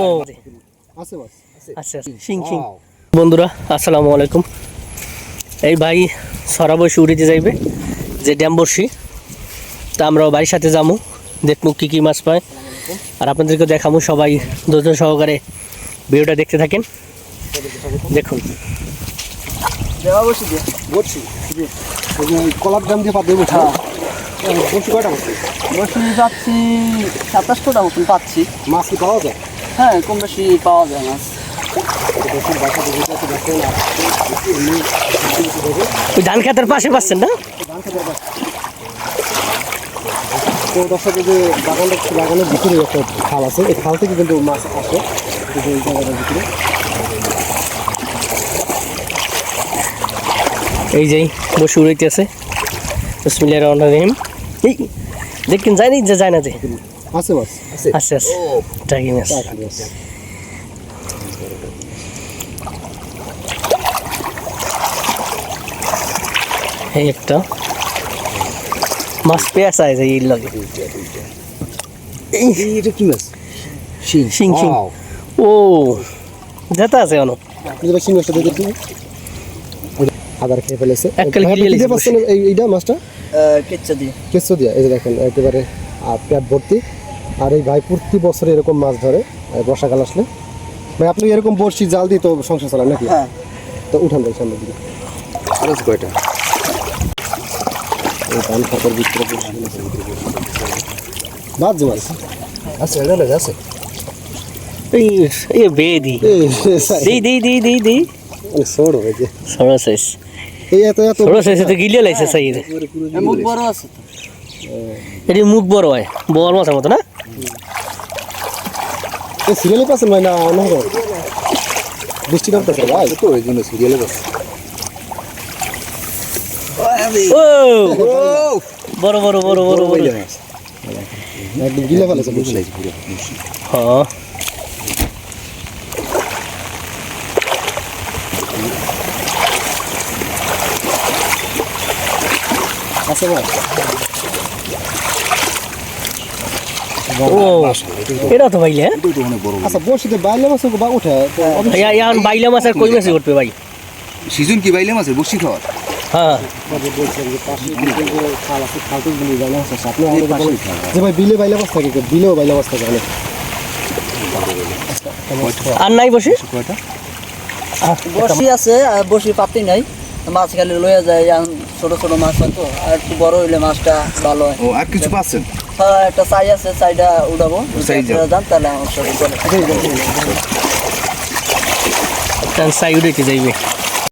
ও। আচ্ছা সিং সিং বন্ধুরা আসসালামু আলাইকুম। এই ভাই সরা বসে উড়িতে যাইবে যে ড্যাম বসি তা আমরাও বাড়ির সাথে যাব দেখব কী কী মাছ পায়। আর আপনাদেরকে দেখাবো সবাই দুজন সহকারে ভিডিওটা দেখতে থাকেন। দেখুন। কলার দাম দিয়ে হ্যাঁ। কয়টা বসে সাতাশটা মতন পাচ্ছি। মাছ কি পাওয়া যায়? হ্যাঁ কম বেশি পাওয়া যায় মাছ ধান খেতের পাশে পাচ্ছেন না? ধান তো যে বাগানটা বাগানের ভিতরে একটা খাল আছে এই খাল থেকে কিন্তু মাছ আসে। এই জায়গাটার ভিতরে। এই যেই বসে উড়াইতেছে বিসমিল্লাহির রহমানির রহিম। এই দেখেন যায় না যে যায়। না যে আছে মাছ? আছে। আচ্ছা আচ্ছা টাকি মাছ। আছে এই একটা। মাছ পেঁয়াজ আছে এই লাগে। এটা কি মাছ? শিং। শিং শিং। ও যেটা আছে অনেক শিং মাছটা দেখে তুমি আদার খেয়ে ফেলেছে। এই এইটা মাছটা? কেচ্চা দিয়ে। কেঁচো দিয়া এই যে দেখেন একেবারে পেট ভর্তি। আর এই ভাই প্রতি বছর এরকম মাছ ধরে বর্ষাকাল আসলে। ভাই আপনি এরকম বড়শি জাল দিয়ে তো সংসার চালান নাকি? হ্যাঁ। তো উঠান ভাই সামনের দিকে। আর আছে কয়টা? এই ধান খাতার ভিতরে বাদ যে মাছ? আছে এটা লাগে আছে। এই এই সর সরো সাইজ এত এত সরো সাইজ তো গিলিয়ে লাইছে মুখ বড় আছে তো। এটি মুখ বড় হয় বল মাছের মতো না? সিরিয়ালে পাচ্ছেন ভাই না অন্য কোনো? বৃষ্টি নামতেছে ভাই। তো ওই জন্য সিরিয়ালে ও! বড় বড় বড় বড় বড় একদম গিলে ফেলেছে বৃষ্টি হ্যাঁ ভাই। ও এটা তো হ্যাঁ? অনেক বড় আচ্ছা বড়শিতে বাইলে মাছ বা উঠে এখন বাইলা মাছ আর কই মাছই করবে ভাই? সিজন কি বাইলে মাছের? বসি খাওয়ার? হ্যাঁ। বাইলে মাছ বাইলে মাছ বাইলে মাছ আর নাই বসে বসি আছে আর বসি পাতি নাই। মাছ খালি লইয়া যায় ছোট ছোট মাছ হয় তো আর একটু বড় হইলে মাছটা ভালো হয়। আর কিছু পাচ্ছেন? হ্যাঁ একটা সাই আছে চাইটা উঠাবো। যাও। তাহলে আমার সাথে চলে। সাই উড়াইতে যাইবে।